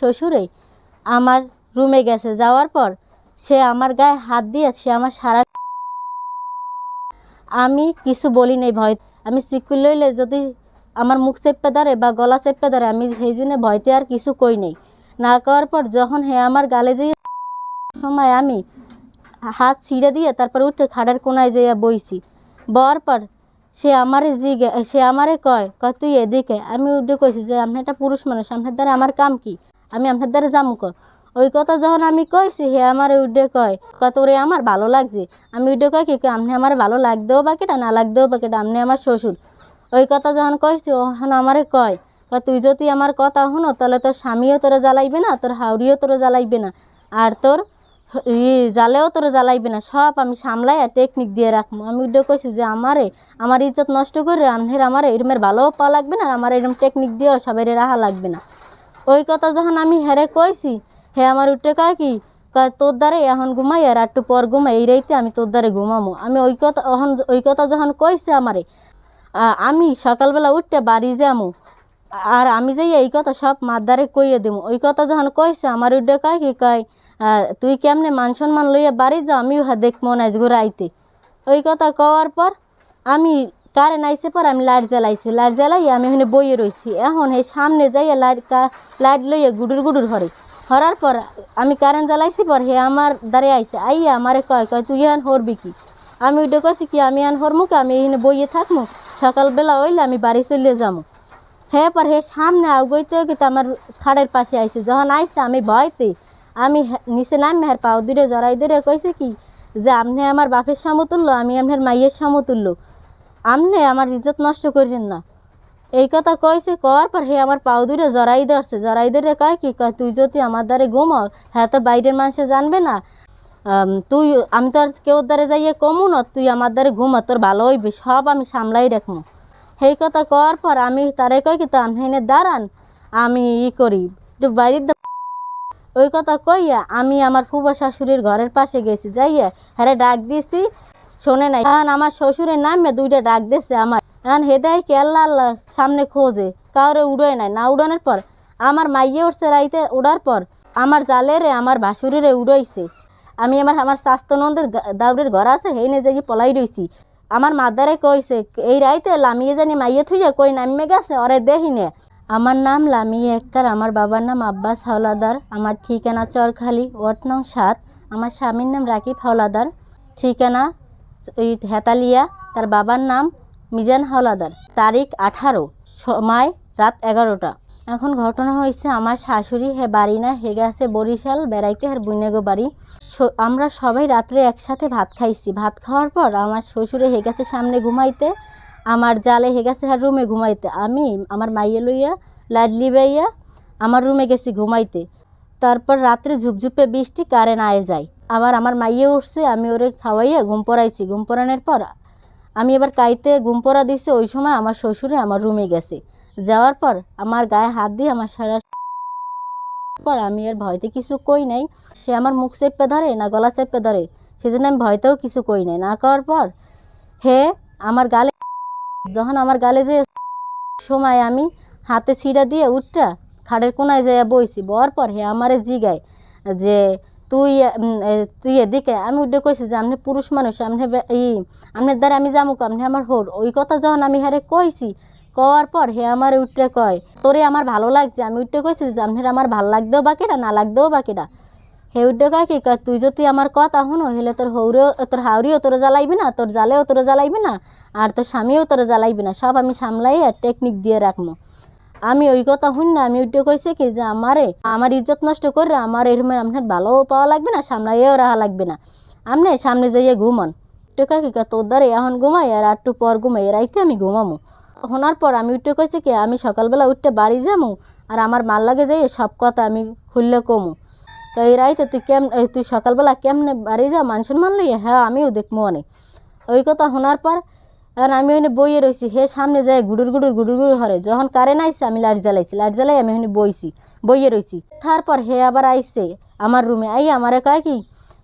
শ্বশুরে আমার রুমে গেছে। যাওয়ার পর সে আমার গায়ে হাত দিয়ে সে আমার সারা আমি কিছু বলি নাই ভয়। আমি সিকুল লইলে যদি আমার মুখ চেপে ধরে বা গলা চেপে ধরে, আমি সেই জন্য ভয়তে আর কিছু কই নেই। না করার পর যখন হে আমার গালে যেয়ে সময় আমি হাত ছিঁড়ে দিয়ে তারপর উঠে খাটের কোনায় যেয়ে বইছি বর পর সে আমারে জিগে সে আমারে কয় কয়, তুই এদিকে? আমি উঠে কইছি যে, আপনি একটা পুরুষ মানুষ, আপনার দ্বারা আমার কাম কি? আমি আপনার দ্বারা ক ওই কথা যখন আমি কইছি, হে আমার উডে কয় কত রে আমার ভালো লাগছে। আমি উডে কয় কি আপনি আমার ভালো লাগতেও বা কেটা, না লাগতেও বা কেটা আপনি আমার শ্বশুর। ওই কথা যখন কইছি, ওখানে আমারে কয় তুই যদি আমার কথা শুনো, তাহলে তোর স্বামীও তোরে জ্বালাইবে না, তোর হাউরিও তোরে জ্বালাইবে না, আর তোর জালেও তোরে জ্বালাইবে না। সব আমি সামলাই আর টেকনিক দিয়ে রাখব আমি উডে কইছি যে আমারে, আমার ইজ্জত নষ্ট করে আমনের আমার এরমের ভালোও পাওয়া লাগবে না আমার এরম টেকনিক দিয়েও সবাই রাহা লাগবে না। ওই কথা যখন আমি হেরে কইছি, হে আমার উঠে কয় কি তোর দ্বারে এখন ঘুমাই আর একটু পর ঘুমাই, এই রাইতে আমি তোর দ্বারে ঘুমামো। আমি ওই কথা এখন ওই কথা যখন কইছে আমারে আমি সকালবেলা উঠতে বাড়ি যামু, আর আমি যাই এই কথা সব মার দ্বারে কইয়ে দেবো ওই কথা যখন কইছে, আমার উঠে কয় কি, কয় তুই কেমনে মান সম্মান লইয়া বাড়ি যা, আমিও দেখব না ঘুরে আইতে ওই কথা কওয়ার পর আমি কারেন্ট আইসে পর আমি লাইট জ্বালাইছি। লাইট জ্বালাই আমি এখানে বইয়ে রইছি। এখন এই সামনে যাইয়া লাইট লাইট লইয়া গুডুর গুডুর হরে। হরার পর আমি কারেন্ট জ্বালাইছি পর হে আমার দ্বারে আইসে আইয়া আমারে কয় কয়, তুই এখন হরবি কি? আমি ওইটা কইছি কি, আমি এখন হরমু কি? আমি এখানে বইয়ে থাকমু? সকালবেলা হইলে আমি বাড়ি চলে যাব হে পর হে সামনে আগুইতে কিন্তু আমার খাড়ের পাশে আইছে। যখন আইছে আমি ভয়তে, আমি নিচে নামি হের পাও দূরে জড়াই দূরে কইছে কি, যে আপনি আমার বাপের সমতুল্য, আমি আপনার মাইয়ের সমতুল্য। আপনি আমার ইজ্জত নষ্ট করেন না। এই কথা কইছে কর পর হে আমার পাও দূরে জড়াই ধরছে। জড়াই ধরে কয় কি, কয়, তুই যদি আমার দ্বারে ঘুমাও হ্যাঁ তো বাইরের মানুষে জানবে না। তুই, আমি তো আর কেউ দ্বারে যাইয়ে কমু না, তুই আমার দ্বারে ঘুমা, তোর ভালো হইবে, সব আমি সামলাই রাখব সেই কথা কওয়ার পর আমি তারে কই কি, তো এনে দাঁড়ান, আমি ই করি, একটু বাইরের ওই কথা কইয়া আমি আমার ফুবা শাশুড়ির ঘরের পাশে গেছি, যাইয়া হ্যাঁ ডাক দিছি শোনে নাই। এখন আমার শ্বশুরের নামে দুইটা ডাক দিছে আমার। এখন হেদায় কি আল্লাহ আল্লাহ সামনে খোঁজে, কাউরে উড়োয় নাই। না উড়ানোর পর আমার মাইয়ে উঠছে রাইতে উড়ার পর, আমার জালেরে, আমার ভাসুরিরে উড়াইছে। আমি আমার আমার স্বাস্থ্যনন্দের দাউরের ঘর আছে হেনে যাই পলাই রইছি। আমার মাদারে কইছে, এই রাইতে লামিয়ে জানি মাইয়ে থুইয়া কই নামে গেছে ওরে দেহিনে। আমার নাম লামিয়ে একতার, আমার বাবার নাম আব্বাস হাওলাদার, আমার ঠিকানা চরখালি, ওয়াট নং সাত। আমার স্বামীর নাম রাকিব হাওলাদার। ঠিকানা এই হেতালিয়া, তার বাবার নাম মিজান হাওলাদার। তারিখ আঠারো, সময় রাত এগারোটা। এখন ঘটনা হয়েছে, আমার শাশুড়ি হে বাড়ি না, হে গেছে বরিশাল, বেড়াইতে আর বুনেগো বাড়ি। আমরা সবাই রাত্রে একসাথে ভাত খাইছি। ভাত খাওয়ার পর আমার শ্বশুরে হে গেছে সামনে ঘুমাইতে, আমার জালে হে গেছে আর রুমে ঘুমাইতে, আমি, আমার মাইয়ে লইয়া লাইট লিবাইয়া আমার রুমে গেছি ঘুমাইতে। তারপর রাত্রে ঝুপঝুপে বৃষ্টি, কারেন্ট আয়ে যায়। আবার আমার মাইয়ে উঠছে, আমি ওরে খাওয়াইয়া ঘুম পড়াইছি। ঘুম পড়ানোর পর আমি এবার কাইতে ঘুম পড়া দিছে, ওই সময় আমার শ্বশুরে আমার রুমে গেছে। যাওয়ার পর আমার গায়ে হাত দিয়ে আমার সারা পর আমি আর ভয়তে কিছু কই নাই। সে আমার মুখ চেপে ধরে না গলা চেপে ধরে, সেজন্য আমি ভয়তেও কিছু কই নাই। না করার পর হে আমার গালে যখন আমার গালে যে সময় আমি হাতে ছিঁড়া দিয়ে উঠটা, খাটের কোনায় যাইয়া বইছি বর পর হে আমারে জিগায় যে তুই তুই এদিকে আমি উঠে কইছি যে আপনি পুরুষ মানুষ আপনি এই আপনার দ্বারা আমি যামুক আপনি আমার হোর। ওই কথা যখন আমি হারে কইছি, কওয়ার পর হে আমার উঠতে কয়, তোরে আমার ভালো লাগছে। আমি উঠতে কইছি যে আপনার আমার ভালো লাগতেও বাকিটা না লাগতেও বাকিটা হে উঠে কয় কি, কয়, তুই যদি আমার কথা শুনো, হেলে তোর হৌরেও, তোর হাওরিও তোর জ্বালাইবি না, তোর জালেও তোর জ্বালাইবি না, আর তোর স্বামীও তোর জ্বালাইবি না। সব আমি সামলাই আর টেকনিক দিয়ে রাখব আমি ওই কথা শুন না আমি উঠে কইছে কি যে আমারে আমার ইজ্জত নষ্ট করে আমার এরকম আপনার ভালো পাওয়া লাগবে না সামলাইয়েও রাহা লাগবে না। আপনি সামনে যাইয়ে ঘুমান। টেকা কি কয়, তোর দ্বারে এখন ঘুমাই আর একটু পর ঘুমাই রাইতে আমি ঘুমামো। শোনার পর আমি উঠে কইছে কি আমি সকালবেলা উঠতে বাড়ি যামু আর আমার মাল লাগে যাই সব কথা আমি খুললে কমু। তো এই রাইতে তুই কেম তুই সকালবেলা কেমনে বাড়ি যা মান সম্মান লইয়া হ্যাঁ আমিও দেখব অনেক। ওই কথা শোনার পর এখন আমি ওখানে বইয়ে রইছি, হে সামনে যায় গুডুর গুডুর গুডুর গুডুর হরে। যখন কারেন্ট আইসে আমি লাইট জ্বালাইছি লাইট জ্বালাই আমি ওখানে বইছি, বইয়ে রইছি। তারপর হে আবার আইসে আমার রুমে, আই আমারে কয় কি?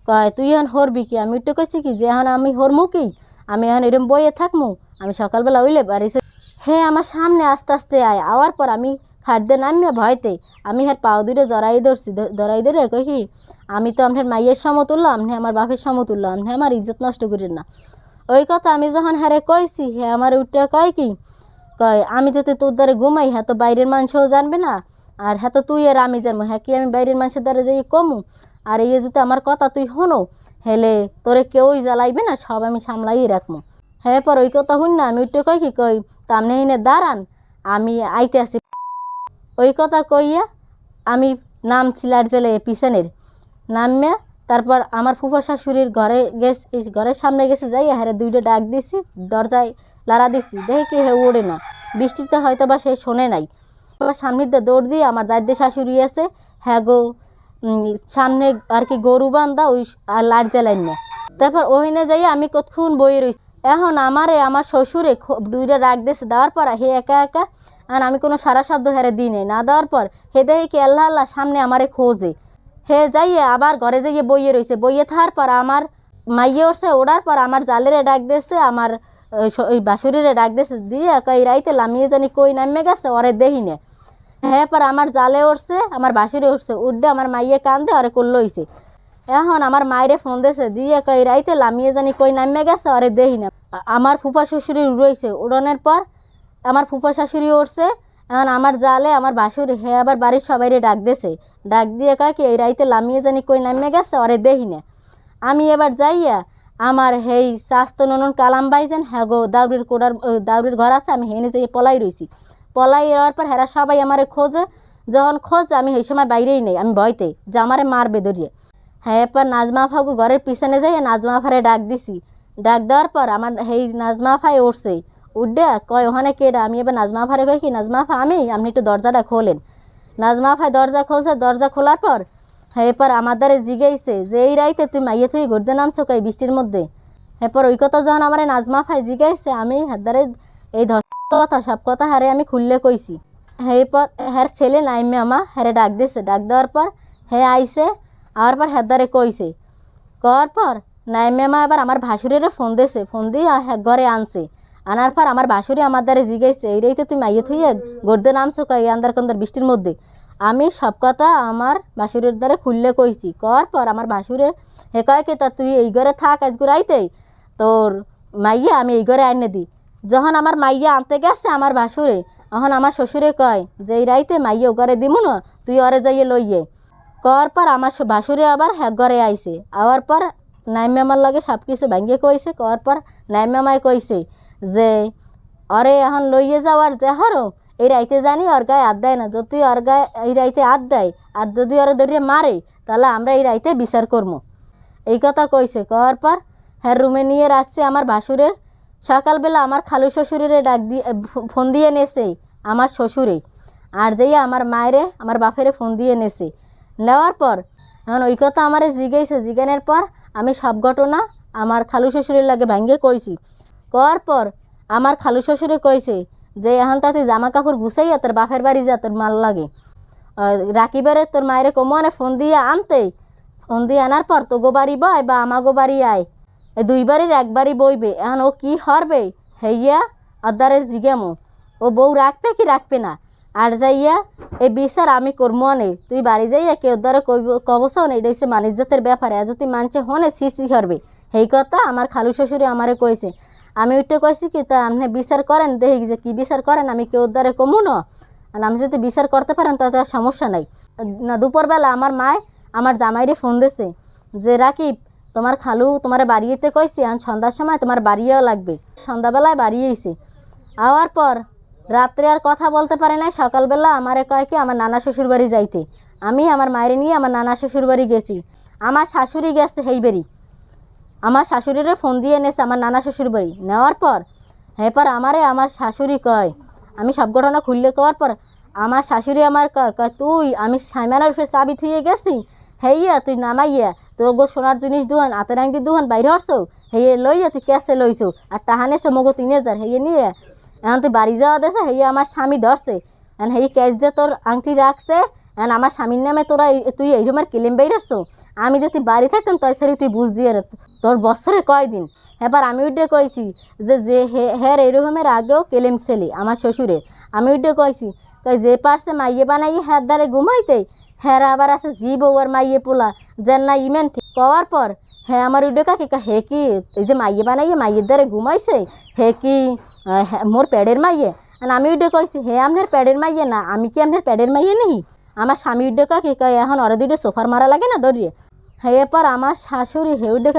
কয়, তুই এখন হরবি কি? আমি একটু কইছি কি, যে এখন আমি হরমু কি? আমি এখন এরম বইয়ে থাকমু, আমি সকালবেলা উইলে বাড়িছে হে আমার সামনে আস্তে আস্তে আয়, আওয়ার পর আমি খাদ্যে নামিয়া ভয়তে আমি হ্যার পাও দূরে জড়াই ধরছি জড়াই ধরে কই কি, আমি তো আপনার মাইয়ের সমতুল্য, আপনি আমার বাপের সমতুল্য, আপনি আমার ইজ্জত নষ্ট করেন না। ওই কথা আমি যখন হ্যারে কইছি হ্যাঁ আমার উঠে কয় কি? কয়, আমি যদি তোর দ্বারে ঘুমাই হ্যাঁ তো বাইরের মানুষও জানবে না। আর হ্যাঁ তো তুই আর আমি জানব হ্যাঁ কি আমি বাইরের মানুষের দ্বারা যাই কমু? আর এই যদি আমার কথা তুই হনো হেলে তোরে কেউই জ্বালাইবে না, সব আমি সামলাই রাখব হ্যাঁ পর ওই কথা শুন না, আমি উঠে কই কি? কই তামনে হিনে দাঁড়ান, আমি আইতে আসি। ওই কথা কইয়া আমি নাম সিলার জেলে পিছনের। নামিয়া তারপর আমার ফুফা শাশুড়ির ঘরে গেছ ঘরের সামনে গেছে যাই হ্যাঁ দুইটা ডাক দিছি, দরজায় লাড়া দিছি, দেখে কি হে ওড়ে না, বৃষ্টিতে হয়তো বা সে শোনে নাই। আবার সামনের দিয়ে দৌড় দিয়ে আমার দাদি শাশুড়ি আছে হ্যাঁ গো সামনে আর কি গরু বান্ধা, ওই আর লাইট জ্বালাই না। তারপর ওইনে যাই আমি কতক্ষণ বইয়ে রইছি। এখন আমারে, আমার শ্বশুরে দুইটা রাগ দিয়েছে দেওয়ার পর হে একা একা, আর আমি কোনো সারা শব্দ হেরে দিই নাই, না দেওয়ার পর হে দেখে কি আল্লাহ আল্লাহ সামনে আমারে খোঁজে। হে যাইয়ে আবার ঘরে যাইয়ে বইয়ে রইছে। বইয়ে থাকার পর আমার মাইয়ে উঠছে ওড়ার পর আমার জালেরে ডাক দিয়েছে, আমার ওই বাসুরিরে ডাক দিয়েছে, দিয়ে কই রাইতে লামিয়ে জানি কই নামে গেছে, ওরে দেহি নে। হ্যাঁ পর আমার জালে উঠছে আমার বাসুরে উঠছে, উঠে আমার মাইয়ে কান্দে, ওরে করল হইছে এখন আমার মায়েরে ফোন দিয়েছে, দিয়ে কই রাইতে লামিয়ে জানি কই নামে গেছে, ওরে দেহি না। আমার ফুফা শ্বশুরি উড়াইছে উড়ানোর পর আমার ফুফা শাশুড়ি উঠছে এখন আমার জালে, আমার বাসুর, হে আবার বাড়ির সবাইরে ডাক দিয়েছে ডাক দিয়ে কাকে এই রাইতে লামিয়ে জানি কই নামে গেছে, ওরে দেহি না। আমি এবার যাইয়া আমার হেই স্বাস্থ্য ননন কালাম বাইজেন হ্যাঁ গো, দাউরির কোড়ার দাউরির ঘর আছে, আমি হেনে যাই পলাই রইছি। পলাই যাওয়ার পর হেরা সবাই আমারে খোঁজে। যখন খোঁজ, আমি সেই সময় বাইরেই নেই, আমি ভয়তে, যে আমারে মারবে দরিয়ে। হ্যাঁ এরপর নাজমা ফাগু ঘরের পিছনে যাই নাজমা ফারে ডাক দিছি। ডাক দেওয়ার পর আমার সেই নাজমা ফাই উঠছে। উঠে কয়, ওখানে কেডা আমি এবার নাজমা ফারে কই কি? নাজমা ফা আমি? আপনি একটু দরজাটা খোলেন। নাজমা ফাই দরজা খুলছে, দরজা খোলার পর এরপর আমার দ্বারে জিগাইছে যে, এই রাইতে তুই মাইয়ে তুই ঘুরতে নামছো কই বৃষ্টির মধ্যে? এরপর ওই কথা যখন আমার নাজমা ফাই জিগাইছে, আমি হাদারে এই ধর কথা সব কথা হারে আমি খুললে কইছি। এরপর হ্যার ছেলে নাইমে আমা হ্যারে ডাক দিছে। ডাক দেওয়ার পর হে আইছে, আওয়ার পর হেদারে কইছে। কর পর নাইমে মা এবার আমার ভাসুরেরে ফোন দিছে। ফোন দিয়ে ঘরে আনছে। আনার পর আমার ভাসুরি আমার দ্বারে জিগাইছে এই রাইতে তুমি মাইয়ে থুইয়ে? গড়দে নামছো কই? আন্দার কন্দার বৃষ্টির মধ্যে। আমি সব কথা আমার বাসুরের দ্বারা খুললে কইছি। কর পর আমার বাসুরে, হে কয় কি তা তুই এই ঘরে থাক আজকে রাইতে তোর মাইয়া আমি এই ঘরে আইনে দিই যখন আমার মাইয়া আনতে গেছে আমার বাসুরে তখন আমার শ্বশুরে কয়, যে এই রাইতে মাইয়া ঘরে দিমু না, তুই ওরে যাইয়ে লইয়ে। কর পর আমার বাসুরে আবার হ্যাক ঘরে আইছে। আওয়ার পর নাইমে আমার লাগে সব কিছু ভাঙ্গে কইছে। কর পর নাইমে আমায় কইছে যে, অরে, এখন লইয়ে যাওয়ার দেহরও এই রাইতে জানি ওর গায়ে হাত দেয় না। যদি ওর গায়ে, এই রাইতে হাত দেয়, আর যদি ওরা ধরিয়ে মারে, তাহলে আমরা এই রাইতে বিচার করব। এই কথা কইছে। কওয়ার পর হ্যাঁ রুমে নিয়ে রাখছে আমার ভাসুরের। সকালবেলা আমার খালু শ্বশুরের ডাক দিয়ে ফোন দিয়ে নেছে আমার শ্বশুরে। আর যেই আমার মায়েরে, আমার বাপেরে ফোন দিয়ে নেছে। নেওয়ার পর, এখন ওই কথা আমারে জিগাইছে। জিগানোর পর, আমি সব ঘটনা আমার খালু শ্বশুরের লাগে ভাঙ্গে কইছি। কর পর আমার খালু শ্বশুরে কইছে যে এখন তা তুই জামা কাপড় গুছাইয়া তোর বাপের বাড়ি যা তোর মাল লাগে। আহ, রাকিবারে তোর মায়েরে কমনে ফোন দিয়ে আনতে ফোন দিয়ে আনার পর তো গো বাড়ি বয় বা আমাগো বাড়ি আয়। দুইবারের একবারই বইবে এখন ও কি হরবে? হেইয়া অদারে জিগেমো। ও বউ রাখবে কি রাখবে না? আর যাইয়া এই বিচার আমি করব নে তুই বাড়ি যাইয়া কেউ দ্বারা কইব কবস নে এটা হচ্ছে মানিজ্যতের ব্যাপারে। আর যদি মানছে হনে সি সি হরবে। সেই কথা আমার খালু শ্বশুরে আমারে কইছে। আমি উঠে কইছি কি, তা আপনি বিচার করেন, দেখি যে কি বিচার করেন, আমি কেউ দ্বারা কমু না? আর আমি যদি বিচার করতে পারেন আর সমস্যা নাই। না, দুপুরবেলা আমার মায় আমার জামাইরে ফোন দিছে যে, রাকিব, তোমার খালু তোমার বাড়িতে কইছে আর সন্ধ্যার সময় তোমার বাড়িয়েও লাগবে। সন্ধ্যাবেলায় বাড়িয়েছে আওয়ার পর রাত্রে আর কথা বলতে পারে নাই। সকালবেলা আমারে কয় কি, আমার নানা শ্বশুর বাড়ি যাইতে। আমি আমার মায়ের নিয়ে আমার নানা শ্বশুর বাড়ি গেছি। আমার শাশুড়ি গেছে হেইবাড়ি। আমার শাশুড়িরে ফোন দিয়ে এনেছে, আমার নানা শ্বশুর বাড়ি। নেওয়ার পর এরপর আমারে আমার শাশুড়ি কয়, আমি সব ঘটনা খুললে কওয়ার পর, আমার শাশুড়ি আমার কয় কয়, তুই, আমি সাইমানার উপরে চাবি থুয়ে গেছি। হেইয়া, তুই নামাইয়া, তোর গো সোনার জিনিস দুহান হাতের আংটি দুহান বাইরে হরছো? হেয়ে লইয়া তুই ক্যাশে লইছো, আর টাহানেছে মগো তিন হাজার হেয়ে নিয়ে। এখন তুই বাড়ি যাওয়া দেছে হেয়ে আমার স্বামী ধরছে। এখন হেই ক্যাশ দিয়ে তোর আংটি রাখছে, এখন আমার স্বামীর নামে তোরা তুই এই রুমের কেলেম বাইরেছো আমি যদি বাড়ি থাকতাম তাই সারি তুই বুঝ দিয়ে। তোর বছরে কয়দিন? এবার আমি উঠে কইছি যে যে হে হ্যার এরকমের আগেও কেলেম ছেলে আমার শ্বশুরের। আমি উঠে কইছি কই যে পারছে মাইয়ে বানাই হ্যার দ্বারে ঘুমাইতে হ্যাঁ আবার আছে জি বউ আর মাইয়ে পোলা যেন না ইমেন ঠিক কওয়ার পর হ্যাঁ আমার উডে কাকে কা হে কি? এই যে মাইয়ে বানাইয়ে মাইয়ের দ্বারে ঘুমাইছে হে কি? হ্যাঁ, মোর প্যাডের মাইয়ে? আর আমি উডে কইছি হে আপনার প্যাডের মাইয়ে না আমি কি আপনার প্যাডের মাইয়ে নেই? আমার স্বামী উডে কাকে এখন ওরা দুইটা সোফার মারা লাগে না দরিয়ে হে এরপর আমার শাশুড়ি হে উডে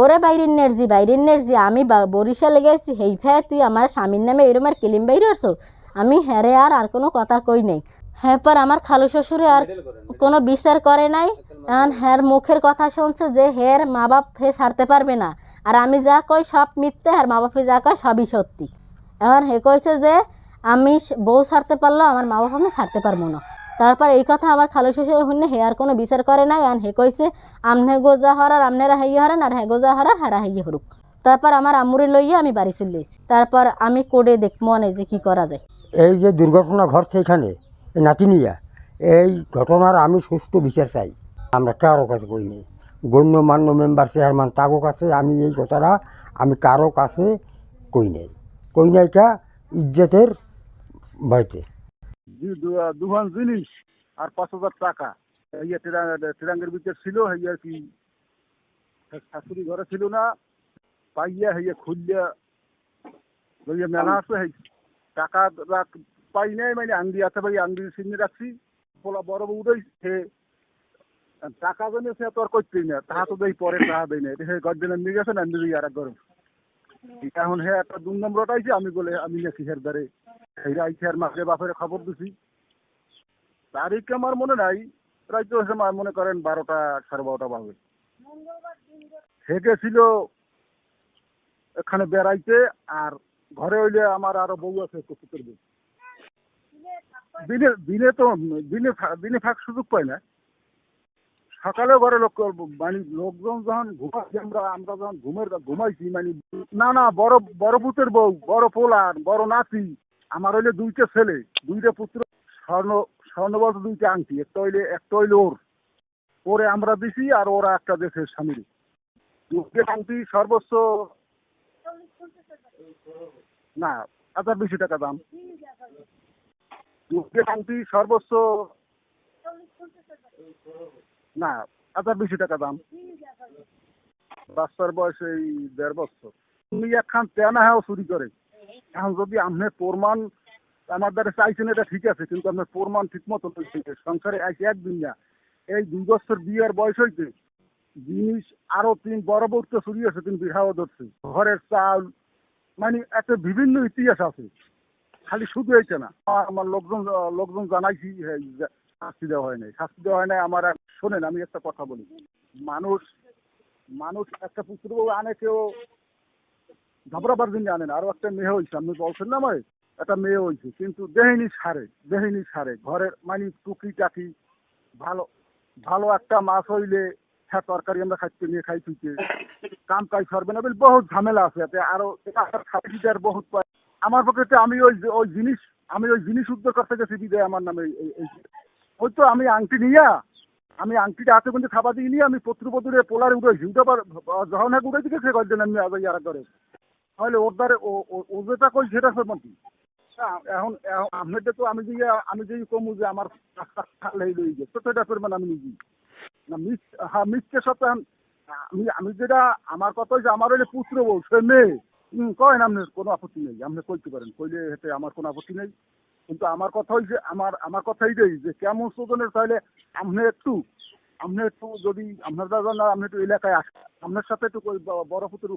ওরে বাইরের নেরজি বাইরের নেরজি আমি বরিশালে গেছি হেই ফে তুই আমার স্বামীর নামে এরম আর কিলিম বাইরে আমি হ্যারে আর আর কোনো কথা কই নাই। হ্যাঁ পর আমার খালু শ্বশুরে আর কোনো বিচার করে নাই। এখন হ্যার মুখের কথা শুনছে যে হের মা বাপ হে ছাড়তে পারবে না। আর আমি যা কই সব মিথ্যে, আর মা বাপে যা কয় সবই সত্যি। এখন হে কইছে যে, আমি বউ ছাড়তে পারল আমার মা বাপ আমি ছাড়তে পারব না। তারপর এই কথা আমার খালু শ্বশুর শুনে হে আর কোনো বিচার করে নাই। আর হে কইছে, আমনে গোজা হরার আমনেরা হাইয়ে হরেন আর হে গোজা হরার, হারা হাইয়ে হরুক। তারপর আমার আম্মুরে লইয়া আমি বাড়ি চলে এসেছি তারপর আমি কোডে দেখ, মনে যে কি করা যায়। এই যে দুর্ঘটনা ঘটছে এখানে নাতিনিয়া এই ঘটনার আমি সুষ্ঠু বিচার চাই। আমরা কারও কাছে কই নেই। গণ্যমান্য মেম্বার চেয়ারম্যান তাগো কাছে আমি এই কথাটা, আমি কারও কাছে কই নেই। কই নাই কা? ইজ্জতের দু- দুহান জিনিস আর পাঁচ হাজার টাকা। ইয়ে ট্রাঙ্গের ভিতর ছিল আর কি শাশুড়ি ঘরে ছিল না, পাইয়া হইয়া খুললিয়া মেলা আছে হেই টাকা রাখ পাই নাই মানে আংদি আছে ভাই আংদি চিনে রাখছি। পোলা বড় বউ দেই, সে টাকা জন্য সে তো আর না, তাহা তো দেই, পরে টাকা দেয় না। সে গর্জনের নিয়ে গেছে না নিয়ে আর এক গরম এখন হ্যাঁ একটা দু নম্বর আইছে আমি বলে, আমি নাকি হের দ্বারে আর মাকে বাপের খবর দিছি। তারিখ আমার মনে নাই প্রায় তো মা- মনে করেন বারোটা সাড়ে বারোটা বাজে। সে গেছিল এখানে বেড়াইতে আর ঘরে হইলে আমার আরও বউ আছে বউ। দিনে দিনে তো দিনে দিনে ফাঁক সুযোগ পাই না। সকালে ঘরে লোক মানে লোকজন যখন ঘুমাইছি আমরা আমরা যখন ঘুমের ঘুমাইছি মানে না না, বড় বড় পুতের বউ, বড় পোলার, বড় নাতি। আমার হইলে দুইটা ছেলে, দুইটা পুত্র, স্বর্ণ স্বর্ণবত দুইটা আংটি, একটা হইলে একটা হইলে ওর। ওরে আমরা দিছি আর ওরা একটা দেশের স্বামীর দুইটা আংটি সর্বোচ্চ না, হাজার বেশি টাকা দাম। দুইটা আংটি সর্বোচ্চ না, হাজার বেশি টাকা দাম। বাচ্চার বয়স এই দেড় বছর। তুমি একখান তেনা হ্যাঁ চুরি করে। এখন যদি আপনি প্রমাণ আমার দ্বারা চাইছেন, এটা ঠিক আছে, কিন্তু আপনার প্রমাণ ঠিক মতো। সংসারে আইসে একদিন না, এই দুই বছর বিয়ের বয়স হইতে জিনিস আরও তিন বড় বড় চুরি আছে তিন বিঘাও ধরছে। ঘরের চাল মানে একটা বিভিন্ন ইতিহাস আছে। খালি শুধু হয়েছে না, আমার- লোকজন লোকজন জানাইছি শাস্তি দেওয়া হয় নাই। শাস্তি দেওয়া হয় নাই, আমার এক- শোনেন, আমি একটা কথা বলি। মানুষ মানুষ একটা পুত্র আনে, কেউ ঝাপড়াবার জন্য আনে না। আরও একটা মেয়ে হয়েছে, আপনি বলছেন না আমায়? একটা মেয়ে হয়েছে, কিন্তু দেহিনী সারে দেহিনী সারে। ঘরের মানে টুকি টাকি ভালো ভালো একটা মাছ হইলে হ্যাঁ তরকারি আমরা খাইতে নিয়ে খাই তুইতে কাম কাজ সরবে না বলে বহুত ঝামেলা আছে। এতে আরও এটা আর বহুত। আমার পক্ষে আমি ওই ওই জিনিস, আমি ওই জিনিস উদ্ধার করতে গেছি বিদায় আমার নামে ওই তো আমি আংটি নিয়া, আমি আংটিটা হাতে কিন্তু খাবার দিয়ে নিয়ে আমি পত্রপত্রে পোলারে উঠেছি উঠে আবার যখন দিকে সে করছেন আমি আবার ইয়ারা করে। তাহলে ওর দ্বারে ও- যেটা কই সেটা এখন তো আমি যে আমি যে কমু যে আমার যে তো আমি না, মিস হ্যাঁ মিসকে সাথে আমি আমি যেটা, আমার কথা যে আমার পুত্র বউ, সে মেয়ে। কয়েন আপনার কোনো আপত্তি নেই, আপনি কইতে পারেন। কইলে হেতে আমার কোনো আপত্তি নেই। কিন্তু আমার কথা হইছে, আমার আমার কথা এইটাই যে কেমন স্বজনের তাহলে আপনি একটু আপনি একটু যদি, আপনার দাদা না, আপনি একটু এলাকায় আসেন আপনার সাথে একটু বড় পুত্র